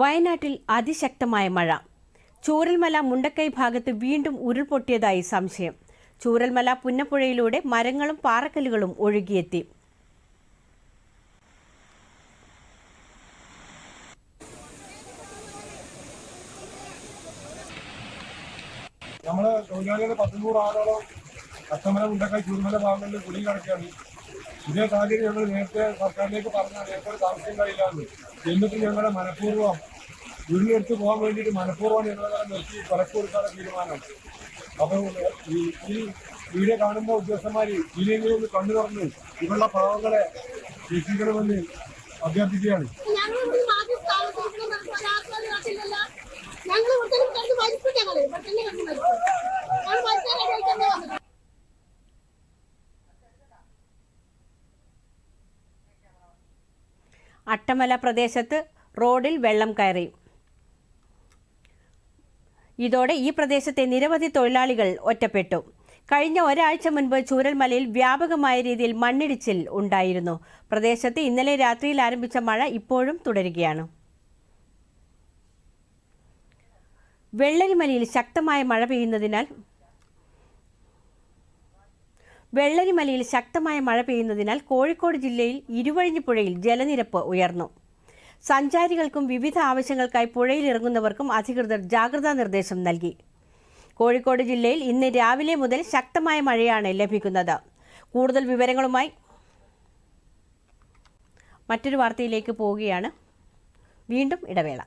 വയനാട്ടിൽ അതിശക്തമായ മഴ. ചൂരൽമല മുണ്ടക്കൈ ഭാഗത്ത് വീണ്ടും ഉരുൾപൊട്ടിയതായി സംശയം. ചൂരൽമല പുന്നപ്പുഴയിലൂടെ മരങ്ങളും പാറക്കല്ലുകളും ഒഴുകിയെത്തി. നമ്മൾ തൊഴിലാളികൾ പത്തുനൂറ് ആളോളം കട്ടമല മുണ്ടക്കായി ചൂടുമല ഭാഗങ്ങളിൽ കുടുങ്ങി കിടക്കുകയാണ്. ഇതേ സാഹചര്യം ഞങ്ങൾ നേരത്തെ സർക്കാരിലേക്ക് പറഞ്ഞാൽ ഒരു താമസം കഴിയില്ലാന്ന് എന്നിട്ട് ഞങ്ങളെ മനഃപൂർവം വീടിനെടുത്ത് പോകാൻ വേണ്ടിയിട്ട് മനഃപൂർവം ഞങ്ങളെ നിർത്തി കൊടുക്കാനുള്ള തീരുമാനം. അപ്പോൾ ഈ ഈ വീഡിയോ കാണുന്ന ഉദ്യോഗസ്ഥന്മാർ ഇനിയെങ്കിലും ഒന്ന് കണ്ണു തുറന്ന് ഇവരുടെ പാവങ്ങളെ രക്ഷിക്കണമെന്ന് അഭ്യർത്ഥിക്കുകയാണ്. അട്ടമല പ്രദേശത്ത് റോഡിൽ വെള്ളം കയറി. ഇതോടെ ഈ പ്രദേശത്തെ നിരവധി തൊഴിലാളികൾ ഒറ്റപ്പെട്ടു. കഴിഞ്ഞ ഒരാഴ്ച മുൻപ് ചൂരൽമലയിൽ വ്യാപകമായ രീതിയിൽ മണ്ണിടിച്ചിൽ ഉണ്ടായിരുന്നു. പ്രദേശത്ത് ഇന്നലെ രാത്രിയിൽ ആരംഭിച്ച മഴ ഇപ്പോഴും തുടരുകയാണ്. വെള്ളരിമലയിൽ ശക്തമായ മഴ പെയ്യുന്നതിനാൽ വെള്ളരിമലയിൽ ശക്തമായ മഴ പെയ്യുന്നതിനാൽ കോഴിക്കോട് ജില്ലയിൽ ഇരുവഴിഞ്ഞിപ്പുഴയിൽ ജലനിരപ്പ് ഉയർന്നു. സഞ്ചാരികൾക്കും വിവിധ ആവശ്യങ്ങൾക്കായി പുഴയിൽ ഇറങ്ങുന്നവർക്കും അധികൃതർ ജാഗ്രതാ നിർദ്ദേശം നൽകി. കോഴിക്കോട് ജില്ലയിൽ ഇന്ന് രാവിലെ മുതൽ ശക്തമായ മഴയാണ് ലഭിക്കുന്നത്. കൂടുതൽ വിവരങ്ങളുമായി മറ്റൊരു വാർത്തയിലേക്ക് പോവുകയാണ്. വീണ്ടും ഇടവേള.